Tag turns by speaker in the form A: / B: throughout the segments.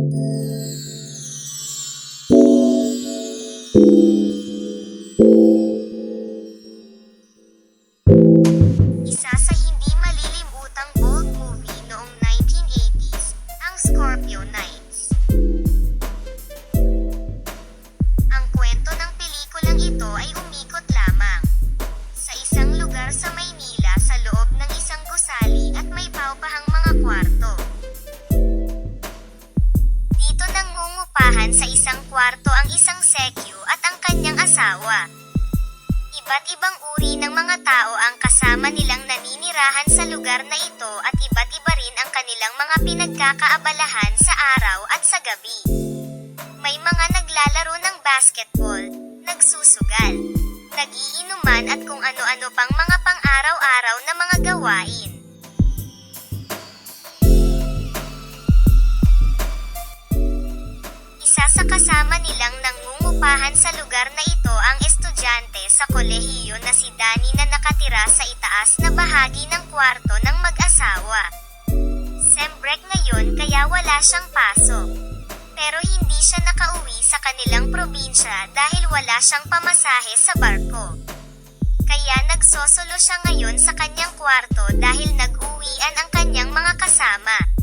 A: Isa sa hindi malilimutang bold movie noong 1980s, ang Scorpio Nights. Isang sekyu at ang kanyang asawa. Iba't ibang uri ng mga tao ang kasama nilang naninirahan sa lugar na ito at iba't iba rin ang kanilang mga pinagkakaabalahan sa araw at sa gabi. May mga naglalaro ng basketball, nagsusugal, nagiinuman at kung ano-ano pang mga kasama nilang nangungupahan sa lugar na ito ang estudyante sa kolehiyo na si Danny na nakatira sa itaas na bahagi ng kwarto ng mag-asawa. Sembrek ngayon kaya wala siyang pasok. Pero hindi siya nakauwi sa kanilang probinsya dahil wala siyang pamasahe sa barko. Kaya nagsosolo siya ngayon sa kanyang kwarto dahil nag-uwian ang kanyang mga kasama.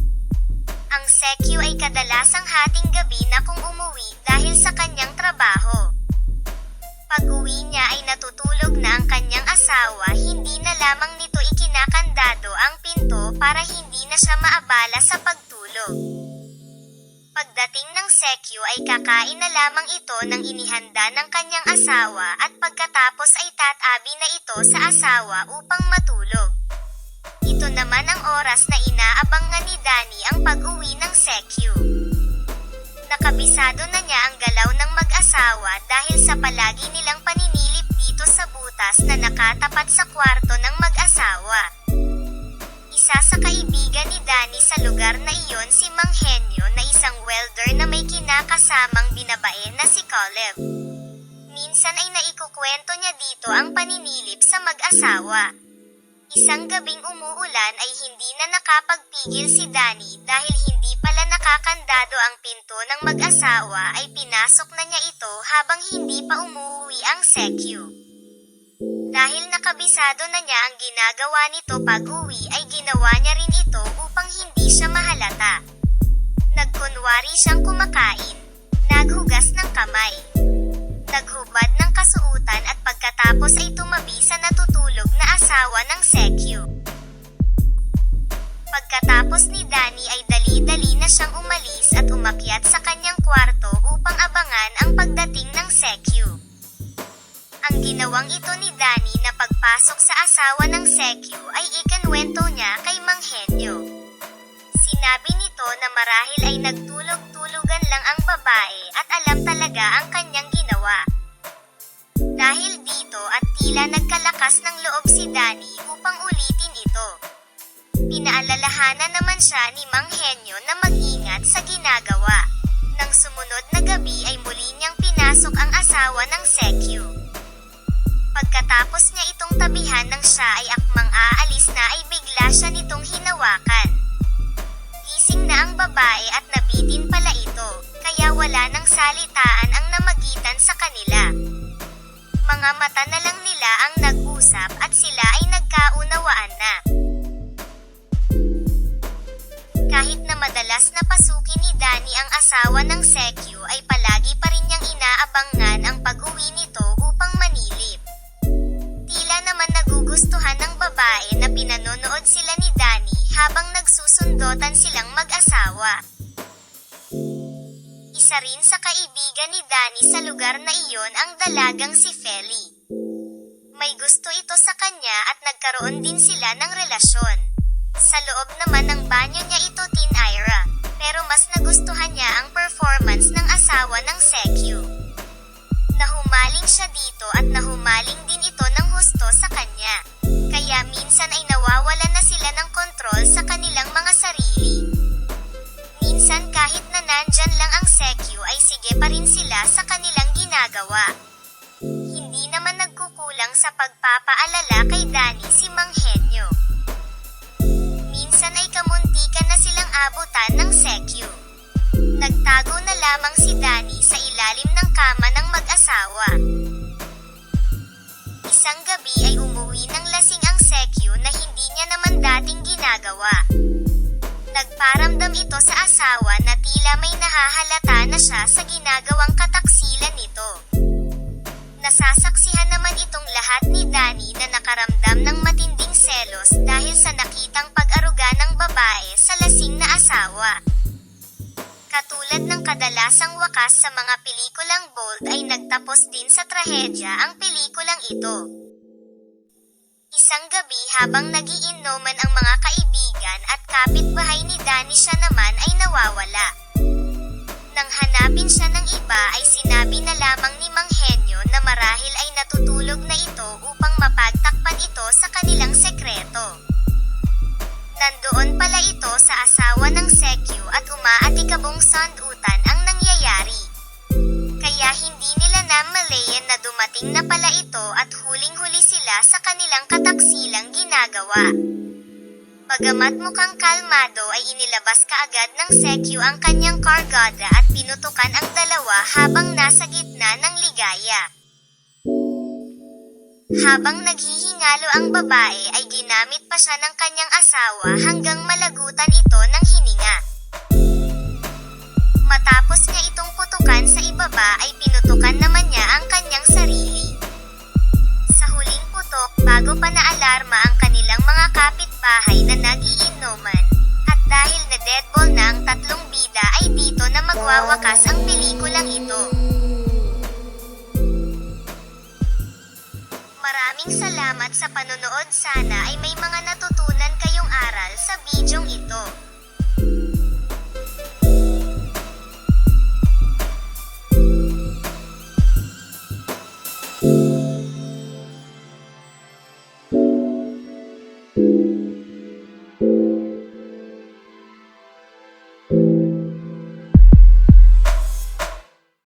A: Ang sekyu ay kadalasang hating gabi na kung umuwi dahil sa kanyang trabaho. Pag uwi niya ay natutulog na ang kanyang asawa, hindi na lamang nito ikinakandado ang pinto para hindi na siya maabala sa pagtulog. Pagdating ng sekyu ay kakain na lamang ito ng inihanda ng kanyang asawa at pagkatapos ay tatabi na ito sa asawa upang matulog. Ito naman ang oras na inaabangan ni Danny ang pag-uwi ng Sekyu. Nakabisado na niya ang galaw ng mag-asawa dahil sa palagi nilang paninilip dito sa butas na nakatapat sa kwarto ng mag-asawa. Isa sa kaibigan ni Danny sa lugar na iyon si Mang Henyo na isang welder na may kinakasamang binabae na si Caleb. Minsan ay naikukwento niya dito ang paninilip sa mag-asawa. Isang gabing umuulan ay hindi na nakapagpigil si Danny dahil hindi pala nakakandado ang pinto ng mag-asawa ay pinasok na niya ito habang hindi pa umuwi ang sekyu. Dahil nakabisado na niya ang ginagawa nito pag uwi ay ginawa niya rin ito upang hindi siya mahalata. Nagkunwari siyang kumakain, naghugas ng kamay, naghubad ng kasuutan at pagkatapos ay tumabi sa natutulog na asawa ng Sekyu. Pagkatapos ni Danny ay dali-dali na siyang umalis at umakyat sa kanyang kwarto upang abangan ang pagdating ng Sekyu. Ang ginawang ito ni Danny na pagpasok sa asawa ng Sekyu ay ikanwento niya kay Mang Henyo. Sinabi nito na marahil ay nagtulog-tulugan lang ang babae at alam talaga ang. Dahil dito at tila nagkalakas ng loob si Danny upang ulitin ito. Pinaalalahanan naman siya ni Mang Henyo na mag-ingat sa ginagawa. Nang sumunod na gabi ay muli niyang pinasok ang asawa ng Sekyu. Pagkatapos niya itong tabihan ng siya ay akmang aalis na ay bigla siya nitong hinawakan. Gising na ang babae at nabitin pala ito, kaya wala nang salitaan ang namagitan sa kanila. Mga mata na lang nila ang nag-usap at sila ay nagkaunawaan na. Kahit na madalas na pasukin ni Danny ang asawa ng Sekyu ay palagi pa rin niyang inaabangan ang pag-uwi nito upang manilip. Tila naman nagugustuhan ng babae na pinanonood sila ni Danny habang nagsusundotan silang mag-asawa. Isa rin sa kaibigan ni Danny sa lugar na iyon ang dalagang si Feli. May gusto ito sa kanya at nagkaroon din sila ng relasyon. Sa loob naman ng banyo niya ito tinira, pero mas nagustuhan niya ang performance ng asawa ng Sekyu. Nahumaling siya dito at nahumaling sila sa kanilang ginagawa. Hindi naman nagkukulang sa pagpapaalala kay Danny si Mang Henyo. Minsan ay kamuntikan na silang abutan ng Sekyu. Nag Nagtatago na lamang si Danny sa ilalim ng kama ng mag-asawa. Isang gabi ay umuwi ng lasing ang Sekyu na hindi niya naman dating ginagawa. Nagparamdam ito sa asawa na tila may nahahalata asawa. Katulad ng kadalasang wakas sa mga pelikulang bold ay nagtapos din sa trahedya ang pelikulang ito. Isang gabi habang nagiinuman ang mga kaibigan at kapitbahay ni Danny siya naman asawa ng Sekyu at umaatikabong sandutan ang nangyayari. Kaya hindi nila namalayan na dumating na pala ito at huling-huli sila sa kanilang kataksilang ginagawa. Bagamat mukhang kalmado ay inilabas kaagad ng Sekyu ang kanyang kargada at pinutukan ang dalawa habang nasa gitna ng ligaya. Habang naghihingalo ang babae ay ginamit pa siya ng kanyang asawa hanggang malagutan ito ng itong putukan sa ibaba ay pinutukan naman niya ang kanyang sarili. Sa huling putok bago pa naalarma ang kanilang mga kapitbahay na nagiinuman, at dahil na deadball na ang tatlong bida ay dito na magwawakas ang pelikulang ito. Maraming salamat sa panonood sana ay may mga natutunan kayong aral sa bidyong ito.